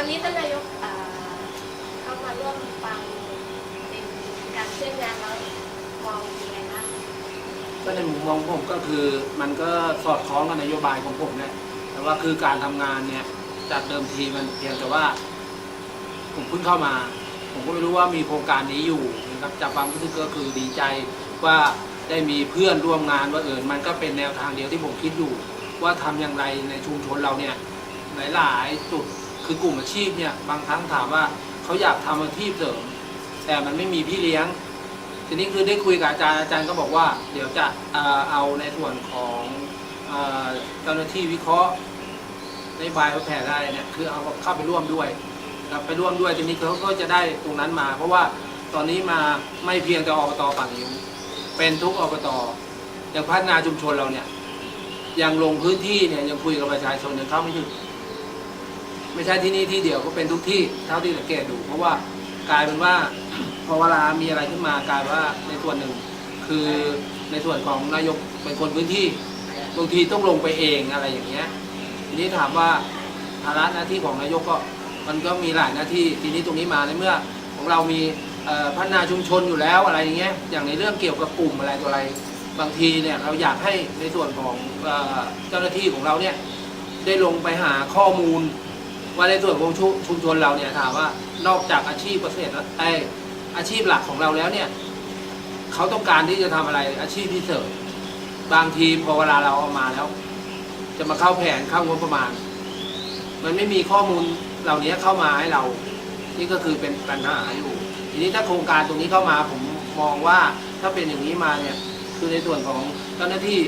วันนี้ท่านนายกเข้ามาร่วมฟังเป็นการเคลื่อนงานแล้วมองยังไงบ้างก็ในมุมมองผมก็คือมันก็สอดคล้องกับนโยบายของผมแหละแต่ว่าคือการทำงานเนี่ยจากเดิมทีมันเพียงแต่ว่า ผมเพิ่งเข้ามา ผมก็ไม่รู้ว่ามีโครงการนี้อยู่นะครับจากความรู้สึกก็คือดีใจว่าได้มีเพื่อนร่วมงานว่าเออมันก็เป็นแนวทางเดียวที่ผมคิดอยู่ ว่าทำอย่างไรในชุมชนเราเนี่ยหลายๆจุด คือกลุ่มอาชีพเนี่ยบางครั้งถามว่าเขาอยากทำอาชีพเสริม แต่มันไม่มีพี่เลี้ยง ทีนี้คือได้คุยกับอาจารย์อาจารย์ก็บอกว่า เดี๋ยวจะเอาในส่วนของเจ้าหน้าที่วิเคราะห์นโยบายแผนอะไรเนี่ยคือเอาเข้าไปร่วมด้วยครับไปร่วมด้วยทีนี้เขาก็จะได้ตรงนั้นมา เพราะว่าตอนนี้มาไม่เพียงแต่อบตฝั่งนิ้วเป็นทุกอบตอย่างพัฒนาชุมชนเราเนี่ยยังลงพื้นที่เนี่ยยังคุยกับประชาชนยังเข้าไม่ถึง ไม่ใช่ที่นี่ที่เดียวก็เป็นทุกที่เท่าที่สังเกตดู เพราะว่ากลายเป็นว่าพอเวลามีอะไรขึ้นมากลายว่าในส่วนหนึ่ง คือในส่วนของนายกเป็นคนพื้นที่บางทีต้องลงไปเองอะไรอย่างเงี้ยทีนี้ถามว่าภาระหน้าที่ของนายกก็มันก็มีหลายหน้าที่ทีนี้ตรงนี้มาในเมื่อของเรามีพัฒนาชุมชนอยู่แล้วอะไรอย่างเงี้ยอย่างในเรื่องเกี่ยวกับกลุ่มอะไรตัวอะไรบางทีเนี่ยเราอยากให้ในส่วนของเจ้าหน้าที่ของเราเนี่ยได้ลงไปหาข้อมูล ว่าในส่วนของชุชมชนเราเนี่ยถามว่านอกจากอาชีพเกษตรไออาชีพหลักของเราแล้วเนี่ยเขาต้องการที่จะทำอะไรอาชีพที่เสริมบางทีพอเวลาเราเอามาแล้ว จะมาเข้าแผนเข้างบประมาณ มันไม่มีข้อมูลเหล่านี้เข้ามาให้เรา นี่ก็คือเป็นปัญหาอยู่ทีนี้ถ้าโครงการตรงนี้เข้ามาผมมองว่าถ้าเป็นอย่างนี้มาเนี่ยคือในส่วนของเจ้าหน้าที่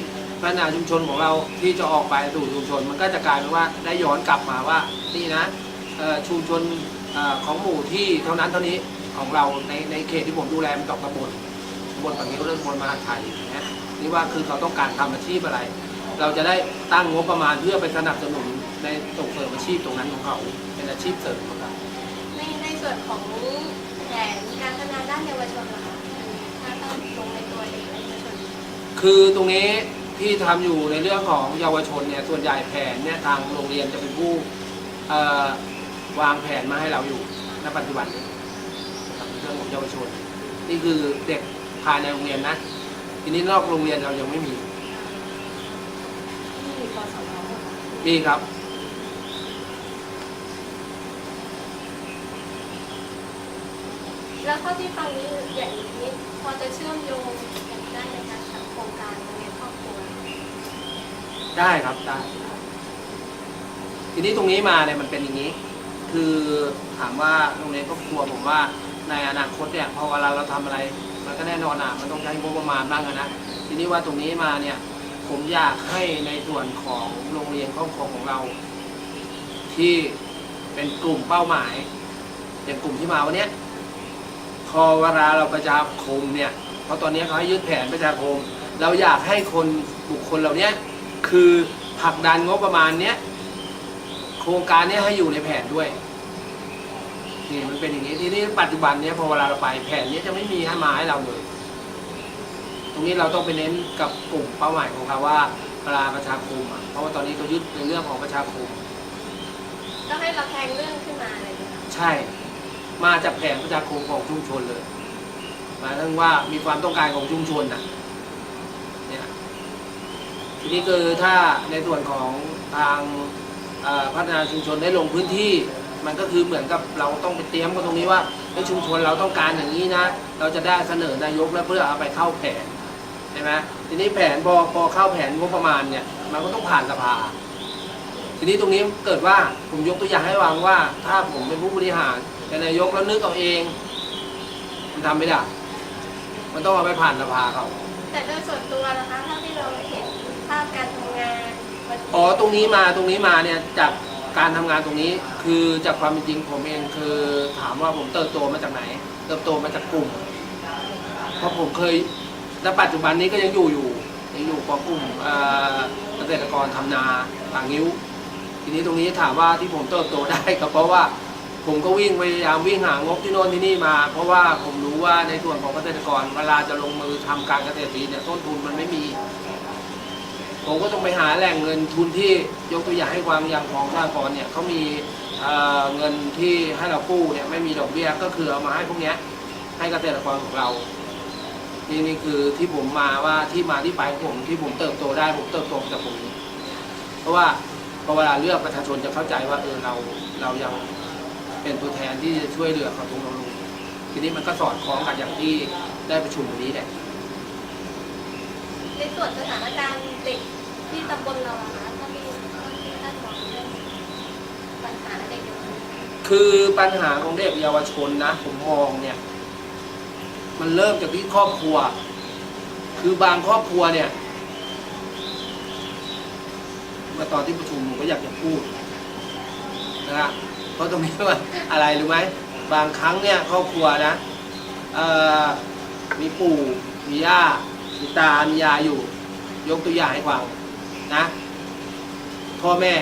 พัฒนาชุมชนของเราที่จะออกไปสู่ชุมชน มันก็จะกลายเป็นว่าได้ย้อนกลับมาว่านี่นะเอ่อชุมชนเอ่อของหมู่ที่เท่านั้นเท่านี้ของเราในในเขตที่ผมดูแลมันตกตำบลตำบลฝั่งนี้ก็เรื่องตำบลมหาชัยอย่างเงี้ยนี่ว่าคือเขาต้องการทำอาชีพอะไร เราจะได้ตั้งงบประมาณเพื่อไปสนับสนุนในส่งเสริมอาชีพตรงนั้นของเขาเป็นอาชีพเสริมของเขาในในส่วนของแผนการพัฒนาด้านเยาวชนนะคะถ้าต้องลงในตัวเด็กและเยาวชนคือตรงนี้ ที่ทำอยู่ในเรื่องของเยาวชนเนี่ยส่วนใหญ่แผนเนี่ยทางโรงเรียนจะเป็นผู้วางแผนมาให้เราอยู่ณปัจจุบันนี้เรื่องของเยาวชน นี่คือเด็กภายในโรงเรียนนะ ทีนี้นอกโรงเรียนเรายังไม่มีที่คะมีครับ แล้วเท่าที่ฟังนี้อย่างนี้พอจะเชื่อมโยง ได้ครับได้ ทีนี้ตรงนี้มาเนี่ยมันเป็นอย่างนี้ คือถามว่าโรงเรียนครอบครัวผมว่าในอนาคตเนี่ยพอเวลาเราทำอะไร มันก็แน่นอนอะมันต้องใช้งบประมาณบ้างอะนะทีนี้ว่าตรงนี้มาเนี่ย ผมอยากให้ในส่วนของโรงเรียนครอบครัวของเรา ที่เป็นกลุ่มเป้าหมายอย่างกลุ่มที่มาวันนี้พอเวลาเราประชาคมเนี่ยเพราะตอนนี้เขาให้ยึดแผนประชาคม เราอยากให้คนบุคคลเหล่าเนี้ย คือผลักดันงบประมาณเนี้ยโครงการเนี้ยให้อยู่ในแผนด้วยนี่มันเป็นอย่างนี้ทีนี้ปัจจุบันเนี้ยพอเวลาเราไปแผนเนี้ยจะไม่มีให้มาให้เราเลย ตรงนี้เราต้องไปเน้นกับกลุ่มเป้าหมายของเขาว่าเวลาประชาคมอะเพราะว่าตอนนี้เขายึดในเรื่องของประชาคม ก็ให้เราแทงเรื่องขึ้นมาอะไรอย่างเงี้ยค่ะใช่ มาจากแผนประชาคมของชุมชนเลยหมายถึงว่ามีความต้องการของชุมชนน่ะเนี่ย ทีนี้คือถ้าในส่วนของทางพัฒนาชุมชนได้ลงพื้นที่ มันก็คือเหมือนกับเราต้องไปเตรียมกันตรงนี้ว่าในชุมชนเราต้องการอย่างนี้นะ เราจะได้เสนอนายกแล้วเพื่อเอาไปเข้าแผนใช่ไหมทีนี้แผนพอพอเข้าแผนงบประมาณเนี่ยมันก็ต้องผ่านสภา ทีนี้ตรงนี้เกิดว่าผมยกตัวอย่างให้ฟังว่า ถ้าผมเป็นผู้บริหารเป็นนายกแล้วนึกเอาเองมันทำไม่ได้ มันต้องเอาไปผ่านสภาเขาแต่โดยส่วนตัวนะคะเท่าที่เราเห็น ภาพการทำงานมันอ๋อตรงนี้มาตรงนี้มาเนี่ยจากการทำงานตรงนี้คือจากความเป็นจริงผมเองคือถามว่าผมเติบโตมาจากไหน เติบโตมาจากกลุ่ม เพราะผมเคยณปัจจุบันนี้ก็ยังอยู่อยู่ยังอยู่กับกลุ่มเอ่อเกษตรกรทำนาป่างิ้ว ทีนี้ตรงนี้ถามว่าที่ผมเติบโตได้ก็เพราะว่าผมก็วิ่งพยายามวิ่งหางบที่โน่นที่นี่มา เพราะว่าผมรู้ว่าในส่วนของเกษตรกรเวลาจะลงมือทำการเกษตรนี้เนี่ยต้นทุนมันไม่มี ผมก็ต้องไปหาแหล่งเงินทุนที่ยกตัวอย่างให้ความอย่างของสหกรณ์เนี่ยเขามีเอ่อเงินที่ให้เรากู้เนี่ยไม่มีดอกเบี้ยก็คือเอามาให้พวกเนี้ยให้เกษตรกรของเรา นี่นี่คือที่ผมมาว่าที่มาที่ไปของผมที่ผมเติบโตได้ผมเติบโตจากตรงนี้เพราะว่าพอเวลาเลือกประชาชนจะเข้าใจว่าเออเราเรายังเป็นตัวแทนที่จะช่วยเหลือเขาตรงเราทีนี้มันก็สอดคล้องกันอย่างที่ได้ประชุมวันนี้แหละในส่วนสถานการณ์เด็ก ที่ตำบลเราอะคะถ้ามีถ้ามีท่านมองเรื่องปัญหาเด็กเยาวชนคือปัญหาของเด็กเยาวชนนะ ผมมองเนี่ย มันเริ่มจากที่ครอบครัว คือบางครอบครัวเนี่ยเมื่อตอนที่ประชุมผมก็อยากจะพูดนะฮะเพราะตรงนี้ว่าอะไรรู้ไหมบางครั้งเนี่ยครอบครัวนะเอ่อมีปู่มีย่ามีตามียายอยู่ ยกตัวอย่างให้ฟัง นะ พ่อแม่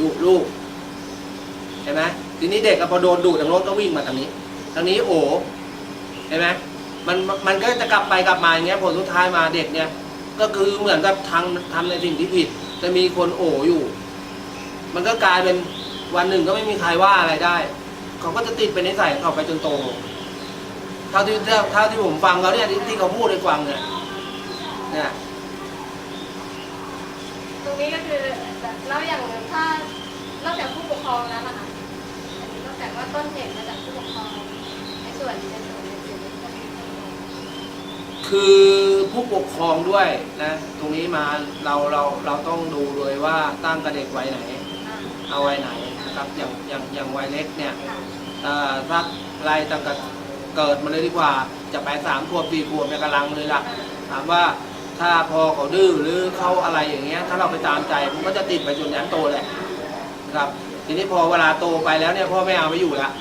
ดุลูกเห็นไหมทีนี้เด็กพอโดนดูดทางโน้นก็วิ่งมาทางนี้ทางนี้โอเห็นไหมมันมันก็จะกลับไปกลับมาอย่างเงี้ยผลสุดท้ายมาเด็กเนี่ย ก็คือเหมือนกับทำทำในสิ่งที่ผิด จะมีคนโออยู่ มันก็กลายเป็นวันหนึ่งก็ไม่มีใครว่าอะไรได้ เขาก็จะติดเป็นนิสัยของเขาไปจนโตเท่าที่เท่าที่ผมฟังเขาเนี่ยที่เขาพูดให้ฟังเนี่ยเนี่ย รงนี้ก็คือแล้วอย่างถ้านอกจากผู้ปกครองแล้วนะคะอันนี้นอกจากว่าต้นเหตุมาจากผู้ปกครองในส่วนในส่วนในส่วนนี้ก็มีต้นเหตุคือผู้ปกครองด้วยนะตรงนี้มาเราเราเราต้องดูเลยว่าตั้งกับเด็กวัยไหนอ่าเอาวัยไหนนะครับอย่างอย่างอย่างวัยเล็กเนี่ยค่ะเอ่อสักไล่ตั้งแต่เกิดมาเลยดีกว่าจะไปสามขวบสี่ขวบเนี่ยกำลังเลยล่ะถามว่า ถ้าพอเขาดื้อหรือเขาอะไรอย่างเงี้ย ถ้าเราไปตามใจมันก็จะติดไปจนยันโตแหละนะครับ ทีนี้พอเวลาโตไปแล้วเนี่ยพ่อแม่เอาไม่อยู่ล้ว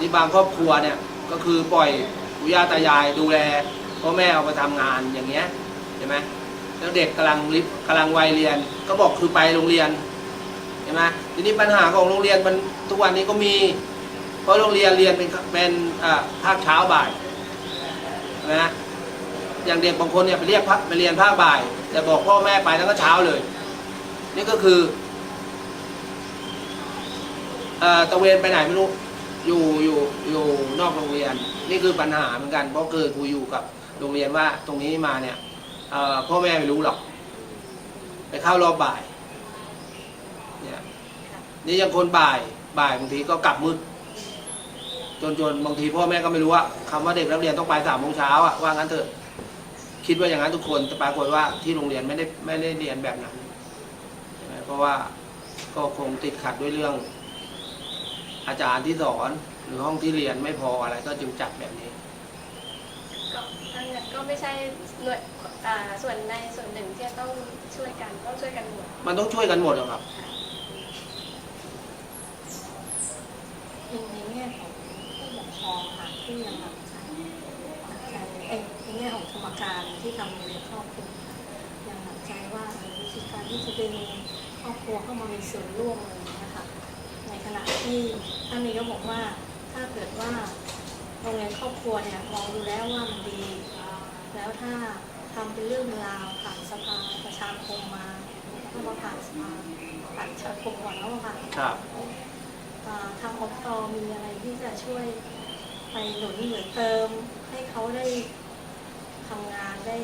นี่บางครอบครัวเนี่ยก็คือปล่อยปู่ย่าตายายดูแลพ่อแม่เอาไปทำงานอย่างเงี้ยเห็นไหมแล้วเด็กกำลังริบกำลังวัยเรียน ก็บอกคือไปโรงเรียนเห็นไหมทีนี้ปัญหาของโรงเรียนมันทุกวันนี้ก็มี เพราะโรงเรียนเรียนเป็นเป็นอ่าภาคเช้าบ่ายนะ อย่างเด็กบางคนเนี่ยไปเรียกพักไปเรียนภาคบ่าย แต่บอกพ่อแม่ไปแล้วก็เช้าเลย นี่ก็คือตะเวนไปไหนไม่รู้อยู่อยู่อยู่นอกโรงเรียน นี่คือปัญหาเหมือนกันเพราะเกิดกูอยู่กับโรงเรียนว่าตรงนี้มาเนี่ยพ่อแม่ไม่รู้หรอก ไปเข้ารอบบ่ายเนี่ยนี่ยังคนบ่ายบ่ายบางทีก็กลับมืดจนจนบางทีพ่อแม่ก็ไม่รู้ว่าคำว่าเด็กนักเรียนต้องไปสามโมงเช้าอะว่างั้นเถอะ คิดว่าอย่างนั้นทุกคนแต่ปรากฏว่าที่โรงเรียนไม่ได้ไม่ได้เรียนแบบนั้นใช่ไหมเพราะว่าก็คงติดขัดด้วยเรื่อง อาจารย์ที่สอนหรือห้องที่เรียนไม่พออะไรก็จึงจัดแบบนี้ ก็อันนั้นก็ไม่ใช่หน่วยอ่าส่วนในส่วนหนึ่งที่จะต้องช่วยกันต้องช่วยกันหมด มันต้องช่วยกันหมดอะครับในแง่ของผู้ปกครองค่ะที่ยังหนักใจหนักใจเอ้ยใน แง่ของสมการที่ทำในครอบครัวค่ะยังหนักใจว่าเออวิธีการที่จะดึงครอบครัวเข้ามามีส่วนร่วมอะไรอย่างเงี้ยค่ะในขณะที่ท่านนายกบอกว่าถ้าเกิดว่าโรงเรียนครอบครัวเนี่ยมองดูแล้วว่ามันดี แล้วถ้าทำเป็นเรื่องเป็นราวผ่านสภาประชาคมมาก็มาผ่านสภาผ่านประชาคมก่อนแล้วมาผ่านครับอ่าทางอบตมีอะไรที่จะช่วยไปหนุนหรือเติมให้เขาได้ ทำงานได้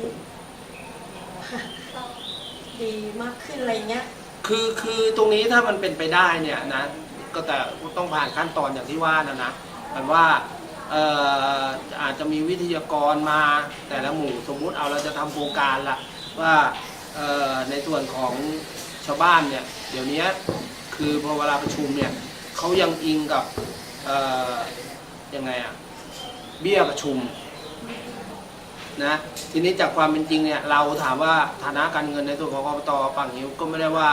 ดีมากขึ้นอะไรเงี้ย คือคือตรงนี้ถ้ามันเป็นไปได้เนี่ยนะก็แต่ต้องผ่านขั้นตอนอย่างที่ว่านะนะมายว่าเอ่ออาจจะมีวิทยากรมาแต่ละหมู่สมมุติเอาเราจะทำโครงการละว่าเอ่อในส่วนของชาวบ้านเนี่ยเดี๋ยวนี้คือพอเวลาประชุมเนี่ยเขายังอิงกับเอ่อยังไงอะเบี้ยประชุม นะทีนี้จากความเป็นจริงเนี่ยเราถามว่าฐานะการเงินในส่วนของอบตฝั่งนิ้วก็ไม่ได้ว่า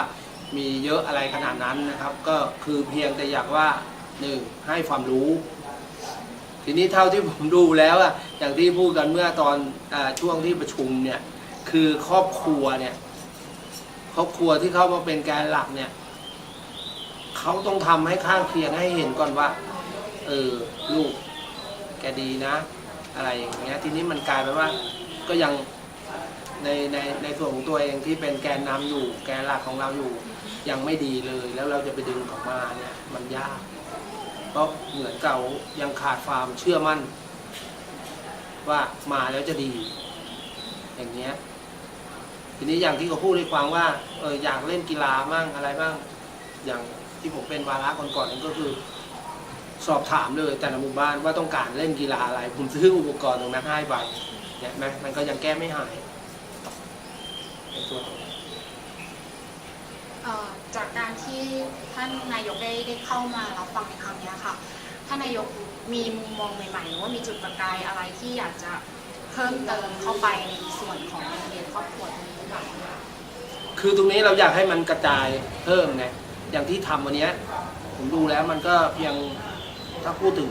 มีเยอะอะไรขนาดนั้นนะครับ ก็คือเพียงแต่อยากว่าหนึ่งให้ความรู้ ทีนี้เท่าที่ผมดูแล้วอะอย่างที่พูดกันเมื่อตอนอช่วงที่ประชุมเนี่ยคือครอบครัวเนี่ยครอบครัวที่เข้ามาเป็นแกนหลักเนี่ยเขาต้องทำให้ข้างเคียงให้เห็นก่อนว่าเออลูกแกดีนะ อะไรอย่างเงี้ยทีนี้มันกลายเป็นว่าก็ยังในในในส่วนของตัวเองที่เป็นแกนนำอยู่ แกนหลักของเราอยู่ยังไม่ดีเลย แล้วเราจะไปดึงเขามาเนี่ยมันยากเพราะเหมือนเก่ายังขาดความเชื่อมั่น ว่ามาแล้วจะดี อย่างเงี้ยทีนี้อย่างที่เขาพูดให้ฟังว่าเอออยากเล่นกีฬามั่งอะไรบ้างอย่างที่ผมเป็นวาระก่อนๆนั้นก็คือ สอบถามเลยแต่ละหมู่บ้านว่าต้องการเล่นกีฬาอะไร ผมซื้ออุปกรณ์ตรงนั้นให้ไปเนี่ยไหมมันก็ยังแก้ไม่หายในส่วนตรงนั้นเอ่อจากการที่ท่านนายกได้ได้เข้ามารับฟังในครั้งเนี้ยค่ะ ท่านนายกมีมุมมองใหม่ๆหรือว่ามีจุดประกายอะไรที่อยากจะเพิ่มเติมเข้าไปในส่วนของโรงเรียนครอบครัวตรงนี้หรือเปล่าคะคือตรงนี้เราอยากให้มันกระจายเพิ่มไงอย่างที่ทำวันเนี้ยผมดูแล้วมันก็เพียง ถ้าพูดถึง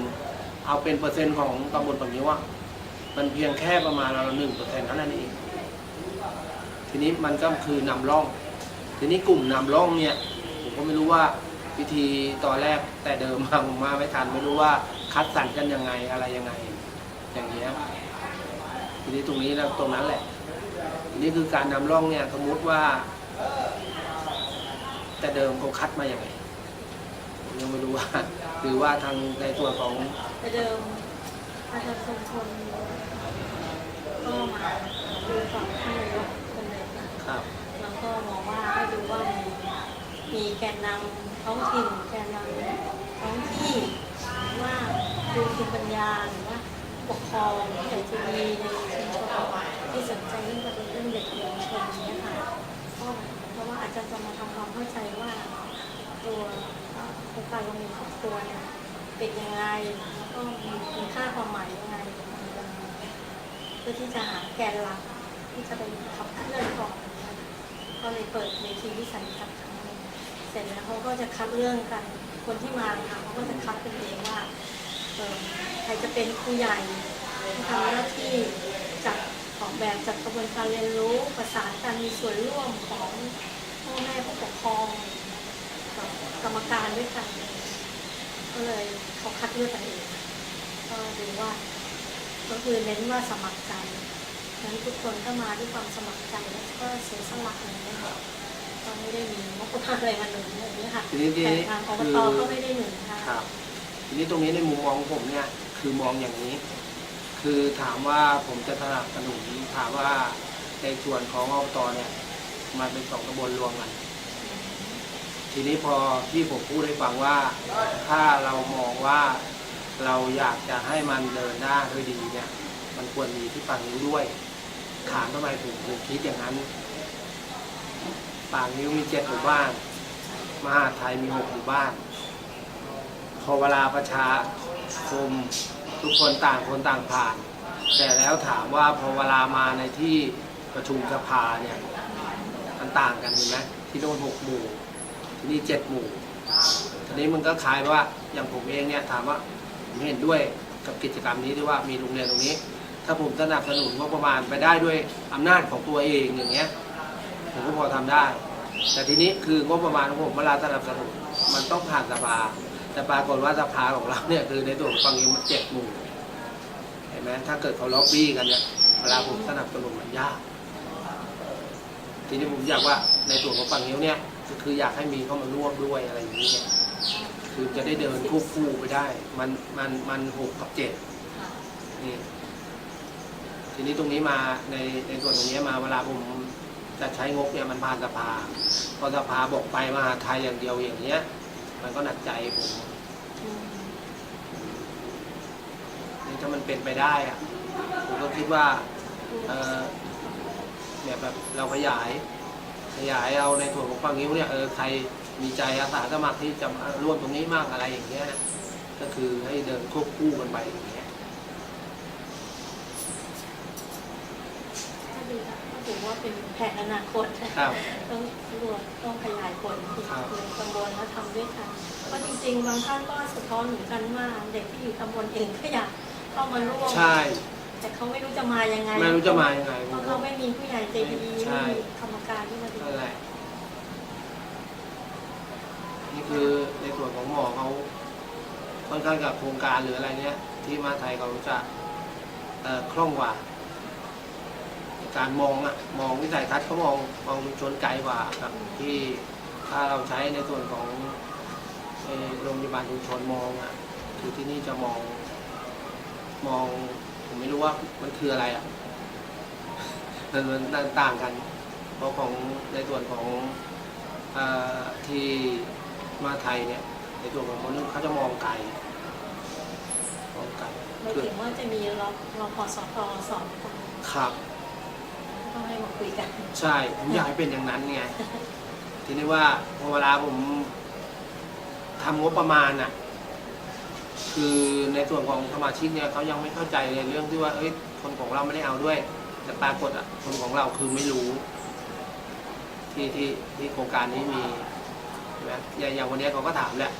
เอาเป็นเปอร์เซ็นต์ของตำบลฝั่งนี้ว่ามันเพียงแค่ประมาณเราหนึ่งเปอร์เซ็นต์เท่านั้นเอง ทีนี้มันก็คือนำร่อง ทีนี้กลุ่มนำร่องเนี่ยผมก็ไม่รู้ว่าวิธีตอนแรกแต่เดิมมาผมมาไม่ทันไม่รู้ว่าคัดสรรกันยังไงอะไรยังไง อย่างเงี้ยทีนี้ตรงนี้แล้วตรงนั้นแหละทีนี้คือการนำร่องเนี่ยสมมติว่า แต่เดิมเขาคัดมาอย่างไง ยังไม่รู้ว่าหรือว่าทางในส่วนของแต่เดิมประชาชนคนก็มาดูฝั่งท่านนายกคนเดิมนะครับ แล้วก็มองว่าให้ดูว่ามีมีแกนนำท้องถิ่นแกนนำท้องที่หรือว่าดูภูมิปัญญาหรือว่าปกครองที่ใหญ่จะมีในชุมชนที่สนใจเรื่องประเด็นเรื่องเด็กเยาวชนอย่างเนี้ยค่ะก็เพราะว่าอาจจะจะมาทำความเข้าใจว่าตัวเอ่อโค รงการโรงเรียนครอบครัวเนี่ยเป็นยังไงแล้วก็มีคุณค่าความหมายยังไงเพื่อที่จะหาแกนหลักที่จะไปขับเคลื่อนก่อนนะคะก็เลยเปิดเวทีวิสัยทัศน์ครั้งนึงเสร็จแล้วเขาก็จะคัดเรื่องกันคนที่มาค่ะเขาก็จะคัดกันเองว่าใครจะเป็นครูใหญ่ที่ทำหน้าที่จัดออกแบบจัดกระบวนการเรียนรู้ประสานการมีส่วนร่วมของพ่อแม่ผู้ปกครอง กับกรรมการด้วยกัน ก็เลยเขาคัดเลือกกันเองก็ดูว่าก็คือเน้นว่าสมัครใจนั้นทุกคนก็มาด้วยความสมัครใจแล้วก็เสียสละอะไรเงี้ยค่ะก็ไม่ได้มีงบประมาณอะไรมาหนุนอะไรอย่างเงี้ยค่ะทีนี้ทีแต่นี้ทางอบคือตก็ไม่ได้หนุนค่ะครับทีนี้ตรงนี้ในมุมมองของผมเนี่ยคือมองอย่างนี้ คือถามว่าผมจะสนับสนุนถามว่าในส่วนของอบตเนี่ยมันเป็นสองตำบลรวมกัน ทีนี้พอที่ผมพูดให้ฟังว่า ถ้าเรามองว่าเราอยากจะให้มันเดินหน้าด้วยดีเนี่ย มันควรมีที่ปางนิ้วด้วย ถามทำไมผมถึงคิดอย่างนั้น ปางนิ้วมีเจ็ดหมู่บ้าน มหาดไทยมีหกหมู่บ้าน พอเวลาประชาคมทุกคนต่างคนต่างผ่าน แต่แล้วถามว่าพอเวลามาในที่ประชุมสภาเนี่ย มันต่างกันเห็นไหมที่โน่นหกหมู่ ที่นี่เจ็ดหมู่ทีนี้มันก็คล้ายว่าอย่างผมเองเนี่ยถามว่าผมเห็นด้วยกับกิจกรรมนี้ที่ว่ามีโรงเรียนตรงนี้ ถ้าผมสนับสนุนงบประมาณไปได้ด้วยอำนาจของตัวเองอย่างเงี้ยผมก็พอทำได้ แต่ทีนี้คืองบประมาณของผมเวลาสนับสนุนมันต้องผ่านสภาแต่ปรากฏว่าสภาของเราเนี่ยคือในตัวของฟังมันเจ็ดหมู่เห็นไหมถ้าเกิดเขาล็อบบี้กันเนี่ยเวลาผมสนับสนุนมันยากทีนี้ผมอยากว่าในส่วนของฝั่งนิ้วเนี่ย คืออยากให้มีเข้ามาร่วมด้วยอะไรอย่างนี้เนี่ยคือจะได้เดินควบคู่ไปได้ มันมันมันหกกับเจ็ดนี่ทีนี้ตรงนี้มาในในส่วนตรงนี้มาเวลาผมจะใช้งบเนี่ยมันผ่านสภาพอสภาบอกไปมาไทยอย่างเดียวอย่างเงี้ย มันก็หนักใจผมนี่ถ้ามันเป็นไปได้อะผมก็คิดว่า เออเนี่ยแบบเราขยาย ขยายเอาในส่วนของฟังนิ้วเนี่ยเออใครมีใจอาสาสมัครที่จะมาร่วมตรงนี้มากอะไรอย่างเงี้ยนะก็คือให้เดินควบคู่กันไปอย่างเงี้ยก็ดีค่ะก็ถือว่าเป็นแผนอนาคตครับ ต้องรวมต้องขยายผลอีกครับเลยตำบลแล้วทำด้วยกันเพราะจริง ๆ บางท่านก็สะท้อนเหมือนกันว่าเด็กที่อยู่ตำบลเองก็อยากเข้ามาร่วมใช่ แต่เขาไม่รู้จะมายังไงไม่รู้จะมายังไงเพผมราะก็เขาไม่มีผู้ใหญ่ใจดีใช่ ไม่มีกรรมการที่มาดูนั่นแหละนี่คือในส่วนของหมอเขาค่อนข้างกับโครงการหรืออะไรเนี้ย ที่มาไทยเขาจะเอ่อคล่องกว่าในการมองอะมองวิสัยทัศน์เขามองมองชุมชนไกลกว่าครับ ที่ถ้าเราใช้ในส่วนของเอ่อโรงพยาบาลชุมชนมองอะคือที่นี่จะมอง มอง ผมไม่รู้ว่ามันคืออะไรอะมันมันต่างกัน เพราะของในส่วนของเออที่มาไทยเนี่ย ในส่วนของคนเขาจะมองไกลมองไกลไม่คือถึงว่าจะมีรอรอพอสตสอนคนครับต้องให้มาคุยกัน ใช่ผมอยากให้เป็นอย่างนั้นไงทีนี้ว่าพอเวลาผมทำงบประมาณอะ คือในส่วนของสมาชิกเนี่ยเขายังไม่เข้าใจในเรื่องที่ว่าเอ้ยคนของเราไม่ได้เอาด้วย แต่ปรากฏอะคนของเราคือไม่รู้ ที่ที่ที่โครงการนี้มีใช่ไหมอย่างอย่างวันนี้เขาก็ถามแหละ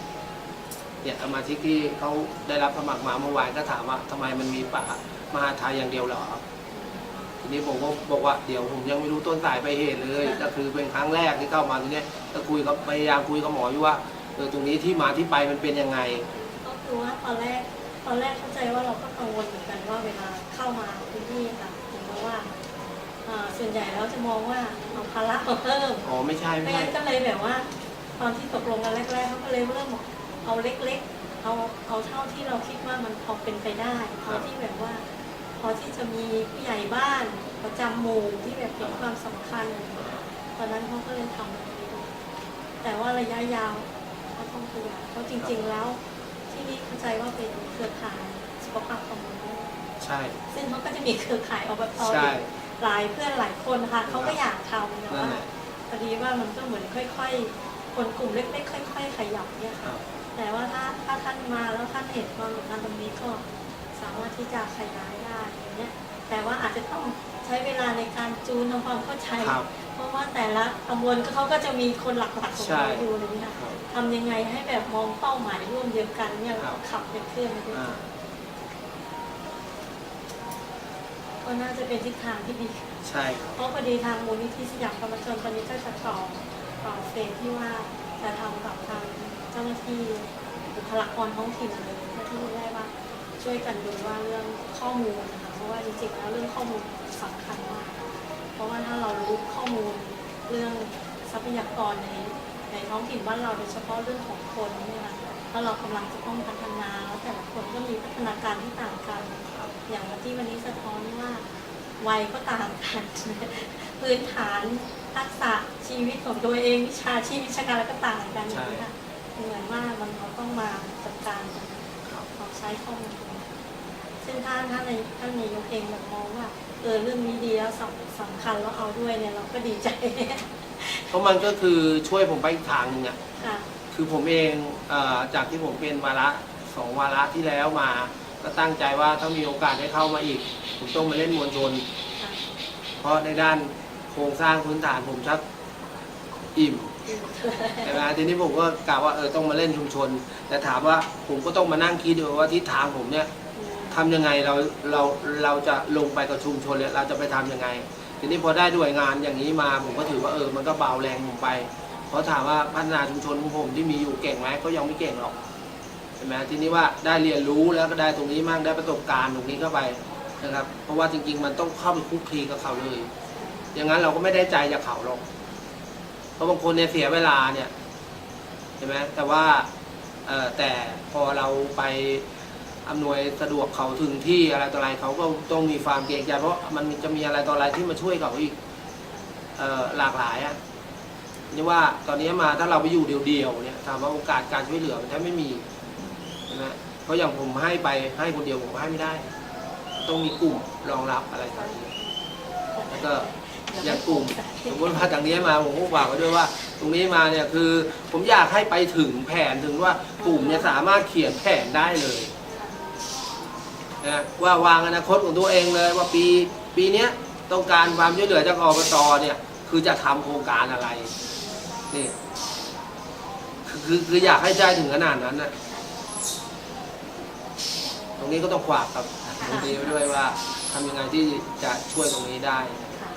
เนี่ยสมาชิกที่เขาได้รับสมัครมาเมื่อวานก็ถามว่าทำไมมันมีป่ามหาไทยอย่างเดียวเหรอทีนี้ผมก็บอกว่าเดี๋ยวผมยังไม่รู้ต้นสายไปเหตุเลยก็คือเป็นครั้งแรกที่เข้ามาทีเนี้ยก็คุยกับพยายามคุยกับหมออยู่ว่าเออตรงนี้ที่มาที่ไปมันเป็นยังไง คือว่าตอนแรกตอนแรกเข้าใจว่าเราก็กังวลเหมือนกันว่าเวลาเข้ามาพื้นที่ค่ะถึงแม้ว่าอ่าส่วนใหญ่แล้วจะมองว่าเอาภาระมาเพิ่มอ๋อไม่ใช่ไม่ไม่ใช่งั้นก็เลยแบบว่า ตอนที่ตกลงกันแรกๆเขาก็เลยเริ่มบอกเอาเล็ก ๆ เอาเอาเท่าที่เราคิดว่ามันพอเป็นไปได้เอาที่แบบว่า พอที่จะมีผู้ใหญ่บ้านประจำหมู่ที่แบบเห็นความสำคัญ ตอนนั้นเขาก็เลยทำแบบนี้แต่ว่าระยะยาวก็ต้องขยายเพราะจริง ๆแล้ว ที่นี่เข้าใจว่าเป็นเครือข่ายสุขภาพของมนุษย์ใช่ ซึ่งเขาก็จะมีเครือข่ายอบตใช่ หลายเพื่อนหลายคนนะคะเขาก็อยากทำแต่นั่นว่าแหละพอดีว่ามันก็เหมือนค่อย ๆ คนกลุ่มเล็กๆค่อย ๆ ขยับเนี่ยคค่ะรับแต่ว่าถ้าถ้าท่านมาแล้วท่านเห็นความสำคัญตรงนี้ก็สามารถที่จะขยายได้อย่างเงี้ยแต่ว่าอาจจะต้องใช้เวลาในการจูนทำความเข้าใจครับ เพราะว่าแต่ละตำบลเขาก็จะมีคนหลักๆของใช่เขาอยู่อะไรอย่างเงี้ยค่ะครับทำยังไงให้แบบมองเป้าหมายร่วมเดียวกันเนี่ยครับ ขับเป็นเครื่องไปด้วยอ่ากันก็น่าจะเป็นทิศทางที่ดี ใช่ครับ เพราะพอดีทางมูลนิธิสยามประชาชนตอนนี้ก็จะต่อต่อเฟสที่ว่าจะทำกับทางเจ้าหน้าที่บุคลากรท้องถิ่นเลยเพื่อที่จะได้ว่าช่วยกันดูว่าเรื่องข้อมูลนะคะเพราะว่าจริงๆแล้วเรื่องข้อมูลสำคัญมาก เพราะว่าถ้าเรารู้ข้อมูลเรื่องทรัพยากรในในท้องถิ่นบ้านเราโดยเฉพาะเรื่องของคนเนี่ยนะแล้วเรากำลังจะต้องพัฒนาแล้วแต่ละคนก็มีพัฒนาการที่ต่างกัน อย่างที่วันนี้สะท้อนว่าวัยก็ต่างกันพื้นฐานทักษะชีวิตของตัวเองวิชาชีพวิชาการแล้วก็ต่างกันอย่างนี้ค่ะเหมือนว่ามันเราต้องมาจัดการกันครับเราใช้ข้อมูลตรงนี้ ซึ่งถ้าท่านในท่านนายกเองแบบมองว่า เออเรื่องนี้ดีแล้วสำสำคัญแล้วเอาด้วยเนี่ยเราก็ดีใจเพราะมันก็คือช่วยผมไปอีกทางหนึ่งอะ ค่ะ คือผมเองเออจากที่ผมเป็นวาระสองวาระที่แล้วมา ก็ตั้งใจว่าถ้ามีโอกาสได้เข้ามาอีก ผมต้องมาเล่นมวลชน ค่ะเพราะในด้านโครงสร้างพื้นฐานผมชักอิ่มใช่ไหมทีนี้ผมก็กล่าวว่าเออต้องมาเล่นชุมชน แต่ถามว่าผมก็ต้องมานั่งคิดดูว่าทิศทางผมเนี่ย ทำยังไงเราเราเราจะลงไปกับชุมชนเนี่ยเราจะไปทำยังไง ทีนี้พอได้ด้วยงานอย่างนี้มาผมก็ถือว่าเออมันก็เบาแรงผมไปเพราะถามว่าพัฒนาชุมชนของผมที่มีอยู่เก่งไหมก็ยังไม่เก่งหรอกใช่ไหมทีนี้ว่าได้เรียนรู้แล้วก็ได้ตรงนี้มากได้ประสบการณ์ตรงนี้เข้าไปนะครับ เพราะว่าจริง ๆ มันต้องเข้าไปคุกคลีกับเขาเลย อย่างนั้นเราก็ไม่ได้ใจจากเขาหรอกเพราะบางคนเนี่ยเสียเวลาเนี่ยใช่ไหมแต่ว่าเออแต่พอเราไป อำนวยสะดวกเขาถึงที่อะไรต่ออะไรเขาก็ต้องมีความเกรงใจเพราะมันจะมีอะไรต่ออะไรที่มาช่วยเขาอีกออหลากหลายอะนี่ว่าตอนนี้มาถ้าเราไปอยู่เดียวๆเนี่ยถามว่าโอกาสการช่วยเหลือมันแทบไม่มีใช่ไหมเพราะอย่างผมให้ไปให้คนเดียวผมให้ไม่ได้ ต้องมีกลุ่มรองรับอะไรต่างๆแล้วก็อย่างกลุ่มสมมติว่าทางนี้มาผมก็ฝากไว้ด้วยว่า ตรงนี้มาเนี่ยคือ ผมอยากให้ไปถึงแผนถึงว่ากลุ่มเนี่ยสามารถเขียนแผนได้เลย นะว่าวางอนาคตของตัวเองเลยว่าปีปีเนี้ยต้องการความช่วยเหลือจากอบตเนี่ยคือจะทำโครงการอะไรนี่คือคือคืออยากให้ได้ถึงขนาดนั้นนะตรงนี้ก็ต้องฝากกับตรงนี้ไว้ด้วยว่าทำยังไงที่จะช่วยตรงนี้ได้ค่ะ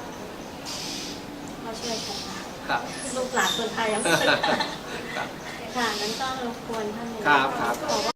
ก็ช่วยกันนะครับลูกหลานคนไทยยังครับค่ะนั้นก็รบกวนท่านนายกครับครับขอ